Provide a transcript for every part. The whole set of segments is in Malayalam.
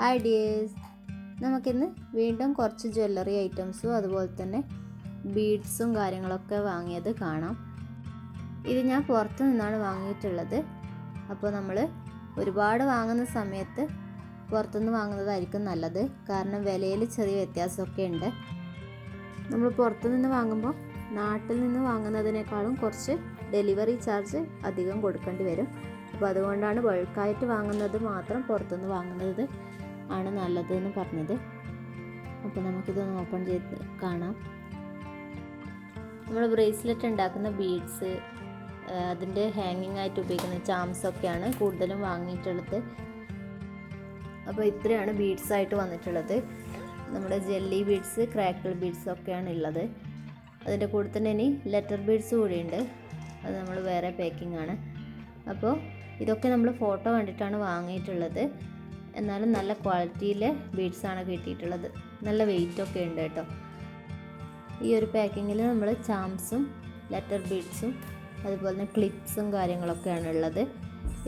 ഹായ് ഡിയേഴ്സ് നമുക്കിന്ന് വീണ്ടും കുറച്ച് ജ്വല്ലറി ഐറ്റംസും അതുപോലെ തന്നെ ബീഡ്സും കാര്യങ്ങളൊക്കെ വാങ്ങിയത് കാണാം. ഇത് ഞാൻ പുറത്തു നിന്നാണ് വാങ്ങിയിട്ടുള്ളത്. അപ്പോൾ നമ്മൾ ഒരുപാട് വാങ്ങുന്ന സമയത്ത് പുറത്തുനിന്ന് വാങ്ങുന്നതായിരിക്കും നല്ലത്. കാരണം വിലയിൽ ചെറിയ വ്യത്യാസമൊക്കെ ഉണ്ട്. നമ്മൾ പുറത്തു നിന്ന് വാങ്ങുമ്പോൾ നാട്ടിൽ നിന്ന് വാങ്ങുന്നതിനേക്കാളും കുറച്ച് ഡെലിവറി ചാർജ് അധികം കൊടുക്കേണ്ടി വരും. അപ്പോൾ അതുകൊണ്ടാണ് ബൾക്കായിട്ട് വാങ്ങുന്നത് മാത്രം പുറത്തുനിന്ന് വാങ്ങുന്നത്. ആണ് നല്ലത് എന്ന് പറഞ്ഞത്. അപ്പോൾ നമുക്കിതൊന്ന് ഓപ്പൺ ചെയ്ത് കാണാം. നമ്മൾ ബ്രേസ്ലെറ്റ് ഉണ്ടാക്കുന്ന ബീഡ്സ് അതിന്റെ ഹാങ്ങിങ് ആയിട്ട് ഉപയോഗിക്കുന്ന ചാംസ് ഒക്കെയാണ് കൂടുതലും വാങ്ങിയിട്ടുള്ളത്. അപ്പോൾ ഇത്രയാണ് ബീഡ്സ് ആയിട്ട് വന്നിട്ടുള്ളത്. നമ്മുടെ ജെല്ലി ബീഡ്സ് ക്രാക്കിൾ ബീഡ്സ് ഒക്കെയാണ് ഉള്ളത്. അതിന്റെ കൂടെ തന്നെ ഇനി ലെറ്റർ ബീഡ്സ് കൂടിയുണ്ട് അത് നമ്മൾ വേറെ പാക്കിംഗ് ആണ് അപ്പോൾ ഇതൊക്കെ നമ്മൾ ഫോട്ടോ കണ്ടിട്ടാണ് വാങ്ങിയിട്ടുള്ളത്. എന്നാലും നല്ല ക്വാളിറ്റിയിൽ ബീഡ്സാണ് കിട്ടിയിട്ടുള്ളത്. നല്ല വെയിറ്റ് ഒക്കെ ഉണ്ട് കേട്ടോ. ഈ ഒരു പാക്കിങ്ങിൽ നമ്മൾ ചാംസും ലെറ്റർ ബീഡ്സും അതുപോലെ തന്നെ ക്ലിപ്സും കാര്യങ്ങളൊക്കെയാണ് ഉള്ളത്.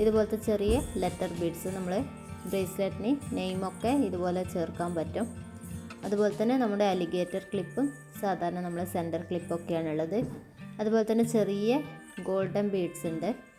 ഇതുപോലത്തെ ചെറിയ ലെറ്റർ ബീഡ്സ് നമ്മൾ ബ്രേസ്ലെറ്റിന് നെയിമൊക്കെ ഇതുപോലെ ചേർക്കാൻ പറ്റും. അതുപോലെ തന്നെ നമ്മുടെ അലിഗേറ്റർ ക്ലിപ്പും സാധാരണ നമ്മൾ സെന്റർ ക്ലിപ്പൊക്കെയാണുള്ളത് അതുപോലെ തന്നെ ചെറിയ ഗോൾഡൻ ബീഡ്സ് ഉണ്ട്.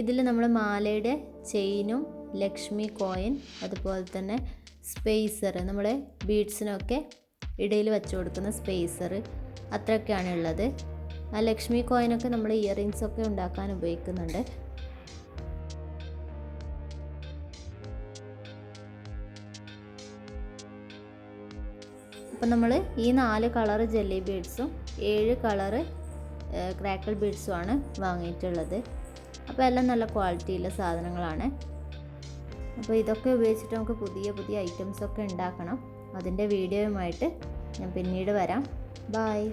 ഇതിൽ നമ്മൾ മാലയുടെ ചെയിനും ലക്ഷ്മി കോയിൻ അതുപോലെ തന്നെ സ്പേസർ നമ്മുടെ ബീഡ്സിനൊക്കെ ഇടയിൽ വെച്ച് കൊടുക്കുന്ന സ്പേസർ അത്രയൊക്കെയാണ് ഉള്ളത്. ആ ലക്ഷ്മി കോയിനൊക്കെ നമ്മൾ ഇയറിങ്സ് ഒക്കെ ഉണ്ടാക്കാൻ ഉപയോഗിക്കുന്നുണ്ട്. അപ്പം നമ്മൾ ഈ നാല് കളറ് ജെല്ലി ബീഡ്സും ഏഴ് കളറ് ക്രാക്കിൾ ബീഡ്സുമാണ് വാങ്ങിയിട്ടുള്ളത്. അപ്പോൾ എല്ലാം നല്ല ക്വാളിറ്റിയുള്ള സാധനങ്ങളാണ്. അപ്പോൾ ഇതൊക്കെ ഉപയോഗിച്ചിട്ട് നമുക്ക് പുതിയ പുതിയ ഐറ്റംസ് ഒക്കെ ഉണ്ടാക്കണം. അതിന്റെ വീഡിയോയുമായിട്ട് ഞാൻ പിന്നീട് വരാം. ബായ്